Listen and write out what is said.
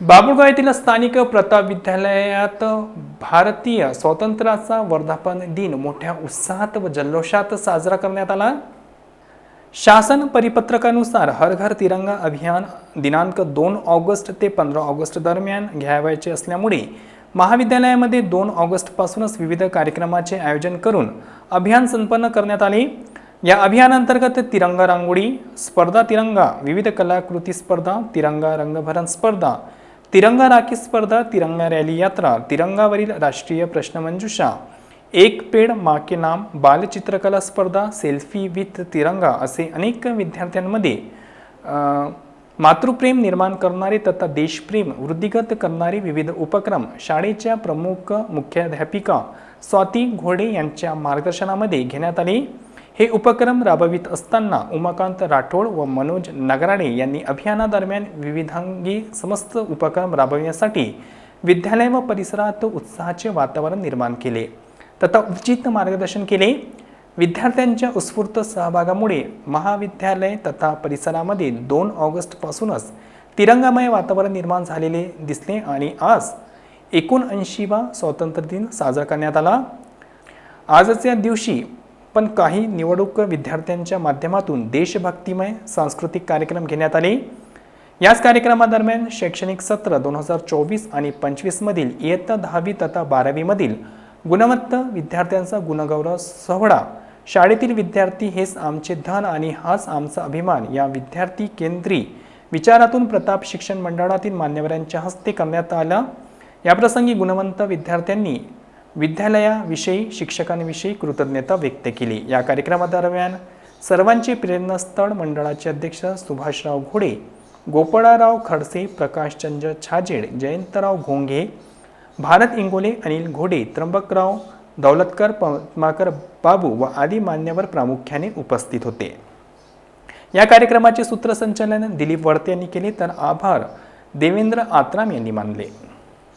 बाबुळगाव येथील स्थानिक प्रताप विद्यालयात भारतीय स्वातंत्र्याचा वर्धापन दिन मोठ्या उत्साहात व जल्लोषात साजरा करण्यात आला. शासन परिपत्रकानुसार हर घर तिरंगा अभियान दिनांक दोन ऑगस्ट ते पंधरा ऑगस्ट दरम्यान घ्यावायचे असल्यामुळे महाविद्यालयामध्ये दोन ऑगस्टपासूनच विविध कार्यक्रमाचे आयोजन करून अभियान संपन्न करण्यात आले. या अभियानांतर्गत तिरंगा रांगोळी स्पर्धा तिरंगा विविध कलाकृती स्पर्धा तिरंगा रंगभरण स्पर्धा तिरंगा राखी स्पर्धा तिरंगा रॅली यात्रा तिरंगावरील राष्ट्रीय प्रश्नमंजुषा एक पेड माके नाम बालचित्रकला स्पर्धा सेल्फी विथ तिरंगा असे अनेक विद्यार्थ्यांमध्ये मातृप्रेम निर्माण करणारे तथा देशप्रेम वृद्धिगत करणारे विविध उपक्रम शाळेच्या प्रमुख मुख्याध्यापिका स्वाती घोडे यांच्या मार्गदर्शनामध्ये घेण्यात आले. हे उपक्रम राबवित असताना उमाकांत राठोड व मनोज नगराणे यांनी अभियानादरम्यान विविधांगी समस्त उपक्रम राबविण्यासाठी विद्यालय व परिसरात उत्साहाचे वातावरण निर्माण केले. तथा उचित मार्गदर्शन केले. विद्यार्थ्यांच्या उत्स्फूर्त सहभागामुळे महाविद्यालय तथा परिसरामध्ये दोन ऑगस्टपासूनच तिरंगामय वातावरण निर्माण झालेले दिसले आणि आज एकोणऐंशीवा स्वातंत्र्य दिन साजरा करण्यात आला. आजच्या दिवशी पण काही निवडणूक विद्यार्थ्यांच्या माध्यमातून देशभक्तिमय सांस्कृतिक कार्यक्रम घेण्यात आले. याच कार्यक्रमादरम्यान शैक्षणिक सत्र दोन हजार चोवीस आणि पंचवीसमधील इयत्ता दहावी तथा बारावीमधील गुणवत्त विद्यार्थ्यांचा गुणगौरव सोहळा शाळेतील विद्यार्थी हेच आमचे धन आणि हाच आमचा अभिमान या विद्यार्थी केंद्री विचारातून प्रताप शिक्षण मंडळातील मान्यवरांच्या हस्ते करण्यात आला. याप्रसंगी गुणवंत विद्यार्थ्यांनी विद्यालयाविषयी शिक्षकांविषयी कृतज्ञता व्यक्त केली. या कार्यक्रमादरम्यान सर्वांचे प्रेरणास्थळ मंडळाचे अध्यक्ष सुभाषराव घोडे गोपाळाराव खडसे प्रकाशचंद्र छाजेड जयंतराव घोंगे भारत इंगोले अनिल घोडे त्र्यंबकराव दौलतकर पद्माकर बाबू व आदी मान्यवर प्रामुख्याने उपस्थित होते. या कार्यक्रमाचे सूत्रसंचालन दिलीप वडते यांनी केले तर आभार देवेंद्र आत्राम यांनी मानले.